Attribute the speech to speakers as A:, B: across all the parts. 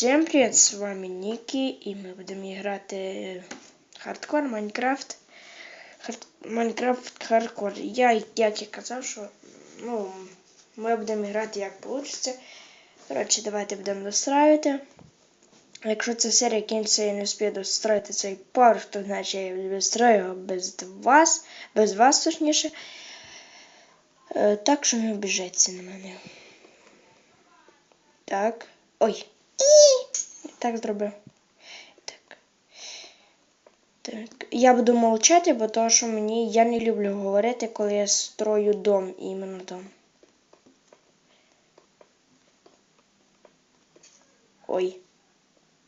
A: Всем привет, с вами Ники, и мы будем грати хардкор Майнкрафт. Майнкрафт хардкор. Я, як і казав, що ну, ми будемо грати як вийде. Коротше, давайте будемо достраювати. Якщо ця серія кінчиться і не встигну достроїти цей парк, то значить я дострою його без вас, без вас точніше. Е, так що не обіжайтеся на мене. Так. Ой. Так зробив. Так. Так. Я буду мовчати, бо то, що мені я не люблю говорити, коли я строю дом, іменно дом. Ой.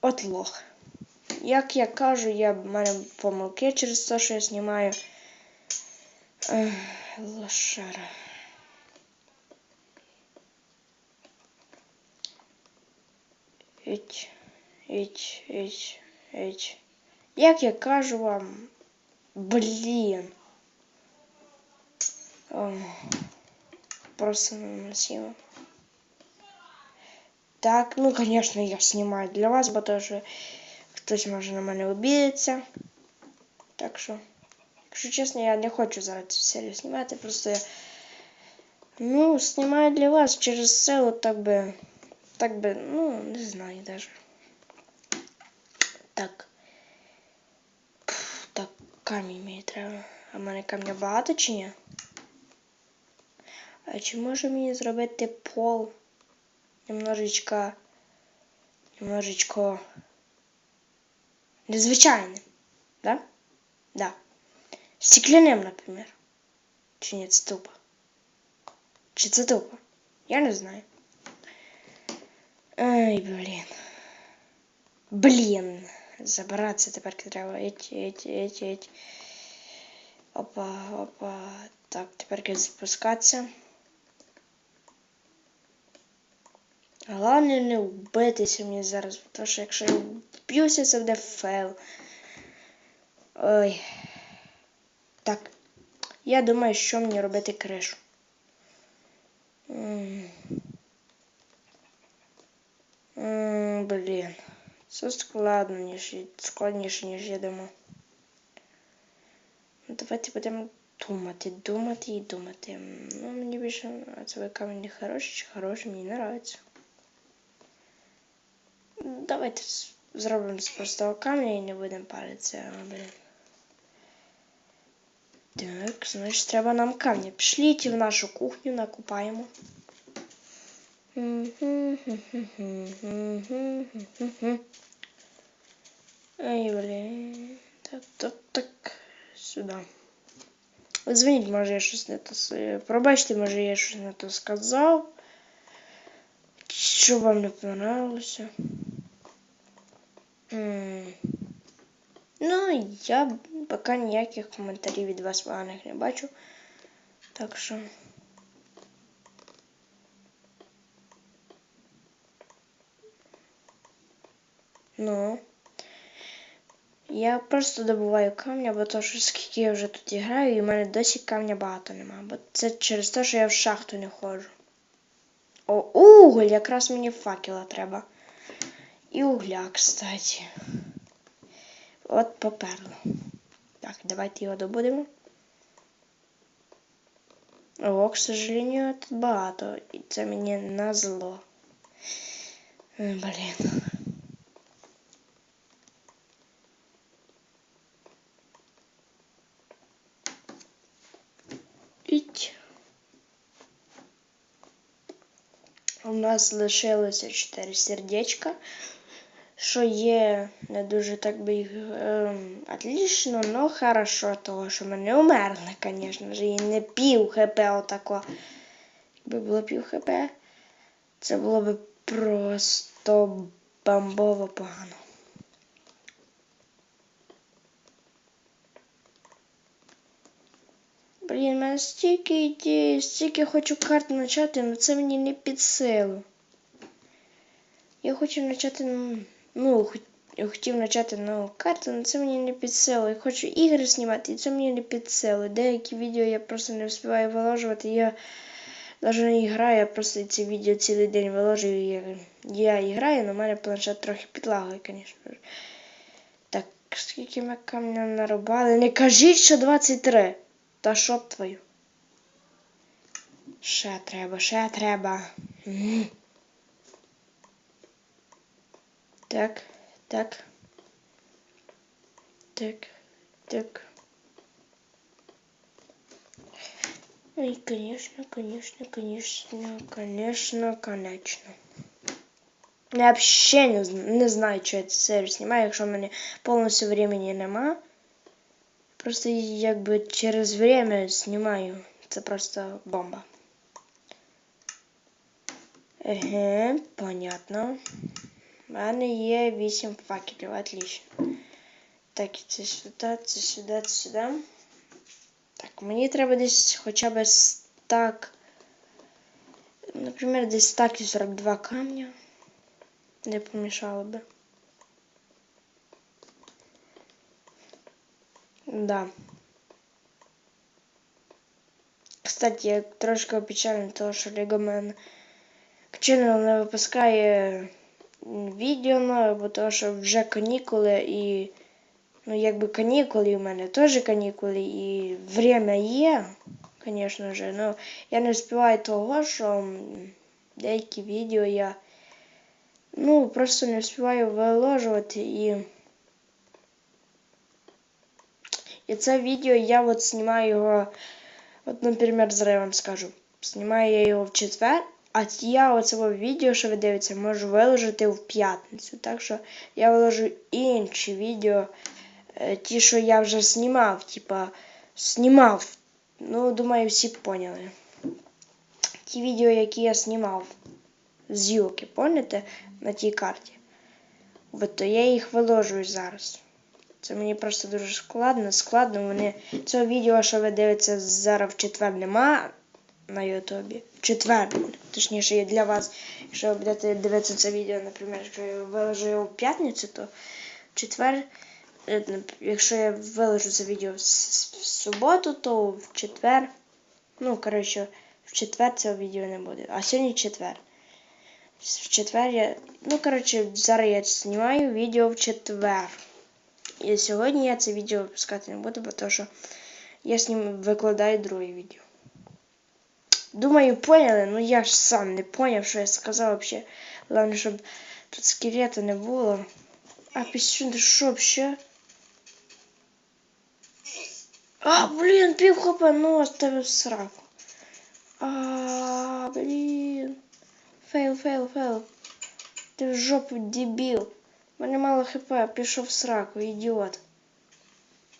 A: От лох. Як я кажу, я в мене помилки через те, що я знімаю. Лошара. Іть, іть, іть, іть. Як я кажу вам, блін. О, просто невыносимо. Так, ну, конечно, я снимаю для вас, бо то, що хтось може на мене обідеться. Так що, якщо чесно, я не хочу зараз цю серію знімати, просто я ну, знімаю для вас через це, от так би. Так би, ну, не знаю даже. Так. Пф, так, камінь мені треба. А в мене камня багато чи ні? А чи може мені зробити пол немножечко, немножечко незвичайним, да? Да. Стеклянным, например. Чи ні, це тупо? Чи це тупо? Я не знаю. Ай, блін. Блін. Забиратися тепер треба. Еть, еть, еть, еть. Опа, опа. Так, тепер спускатися. Головне не вбитися мені зараз, тому що якщо я вб'юся, це буде фейл. Ой. Так. Я думаю, що мені робити кришу. М Ммм, блін. Це складно, складніше, ніж я думав. Ну, давайте будемо думати, думати і думати. Ну, мені більше цей камінь хороший чи хороший, мені не подобається. Давайте зробимо з простого камня і не будемо паритися, блін. Так, значить треба нам камня. Пішліть в нашу кухню, накупаємо. Ай, блін. Так, так, так. Сюди. Звоніть, може я щось не то. Пробачте, може я щось не то сказав. Що вам не понравилося? Ну, я поки ніяких коментарів від вас поганих не бачу. Так що. Ну. Я просто добуваю камня, бо то, що скільки я вже тут граю, і в мене досі камня багато нема. Бо це через те, що я в шахту не ходжу. О, уголь! Якраз мені факела треба. І угля, кстати. От поперло. Так, давайте його добудемо. О, к сожалению, тут багато. І це мені на зло. Блін. Іть. У нас лишилося 4 сердечка, що є не дуже так би їх ем, отлично, но хорошо, того що ми не умерли, звісно ж, і не пів хп отако. Якби було пів хп, це було б просто бомбово погано. Блін, мене стільки ідей, стільки хочу карт почати, але це мені не під силу. Я хочу почати, ну, я хотів почати нову карту, але це мені не під силу. Я хочу ігри знімати, і це мені не під силу. Деякі відео я просто не встигаю виложувати. Я Даже не граю, я просто ці відео цілий день виложую. Я, я і граю, але в мене планшет трохи підлагує, звісно. Так, скільки ми камня нарубали? Не кажіть, що 23. Та щоб твою. Ще треба, ще треба. Так, так. Так, так. Ну и, конечно, конечно, конечно, конечно, конечно. Я вообще не, зн- не знаю, що я цю серію знімаю, якщо в мене повністю времени нема. Просто якби через время знімаю. Це просто бомба. Еге, понятно. У мене є 8 факелів, отлично. Так, це сюди, це сюди, це сюди. Так, мені треба десь хоча б стак. Наприклад, десь стак і 42 камня. Не помішало би. Да. Кстати, я трошки опечален, того, що Man Channel не випускає м, відео нове, бо того, що вже канікули і. Ну, якби канікули у мене теж канікули, і время є, звісно ж. Ну, я не встигаю того, що деякі відео я ну, просто не встигаю виложувати і. І це відео я от знімаю його, от, наприклад, зараз я вам скажу. Знімаю я його в четвер, а я оце відео, що ви дивитеся, можу виложити в п'ятницю. Так що я виложу інші відео, е, ті, що я вже знімав, типа, знімав. Ну, думаю, всі поняли. Ті відео, які я знімав з юки, поняте, на тій карті. От то я їх виложую зараз. Це мені просто дуже складно. Складно вони. Цього відео, що ви дивитеся зараз в четвер нема на Ютубі. В четвер. Точніше, є для вас. Якщо ви будете дивитися це відео, наприклад, якщо я виложу його в п'ятницю, то в четвер. е, Якщо я виложу це відео в суботу, то в четвер. Ну, коротше, в четвер цього відео не буде. А сьогодні четвер. В четвер я. Ну, коротше, зараз я знімаю відео в четвер. І сьогодні я це відео випускати не буду, бо що я з ним викладаю друге відео. Думаю, поняли, ну я ж сам не поняв, що я сказав взагалі. Головне, щоб тут скелета не було. А пісюн, що вообще? А, блін, пів хп, ну оставив сраку. А, блін. Фейл, фейл, фейл. Ти в жопу дебіл. Мене мало хп, пішов в сраку, ідіот.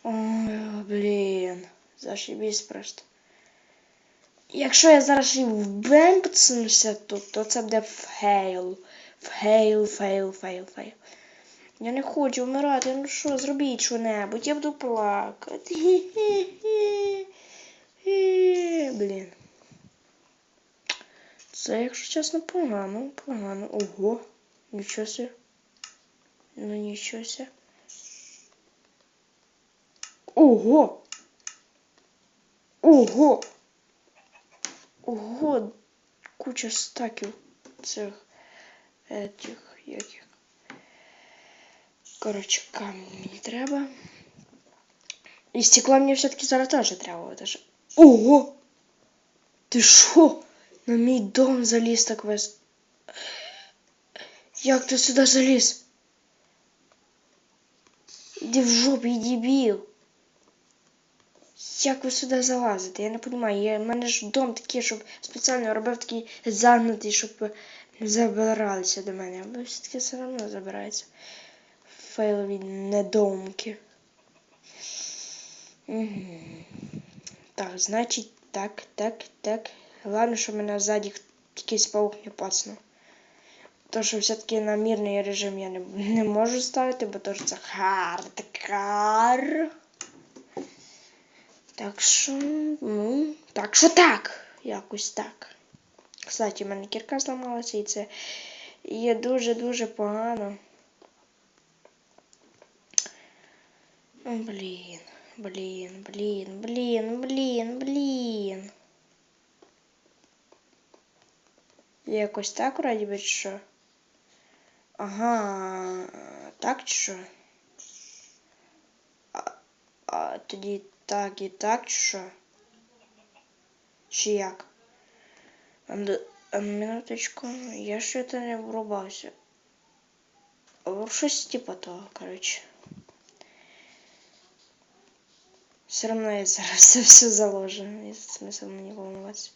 A: Ой, блін. Зашибісь просто. Якщо я зараз і вбемпцнуся тут, то це буде фейл. Фейл, фейл, фейл, фейл. Я не хочу вмирати, ну що, зробіть що-небудь, я буду плакати. Блін. Це, якщо чесно, погано, погано. Ого, нічого себе. Ну нічого себе. Ого! Ого! Ого! Куча стаків цих этих яких. Коротше, камінь мені треба. І стекла мені все-таки зараз теж треба. Теж. Ого! Ти що? На мій дом заліз так весь. Як ти сюди заліз? Іди в жопу, дебіл. Як ви сюди залазите? Я не розумію. В мене ж дом такий, щоб спеціально робив такий загнутий, щоб забиралися до мене. Але все-таки все одно забираються. Фейлові недоумки. Мгм. Так, значить, так, так, так. Ладно, що мене ззаді якийсь паук не пацнув. То, що все-таки на мирний режим я не, не можу ставити, бо то це хардкар. Так що, ну, так що так. Якось так. Кстати, в мене кірка зламалася і це є дуже-дуже погано. Блін, блін, блін, блін, блін, блін. Якось так вроді би, що? Ага, так чи що? А, а тоді так і так, чи що? Чи як? А, д- а, минуточку, я що-то не врубався. О, Щось типа того, коротше. Все равно я зараз це все заложу. Есть смысл мені волноватися.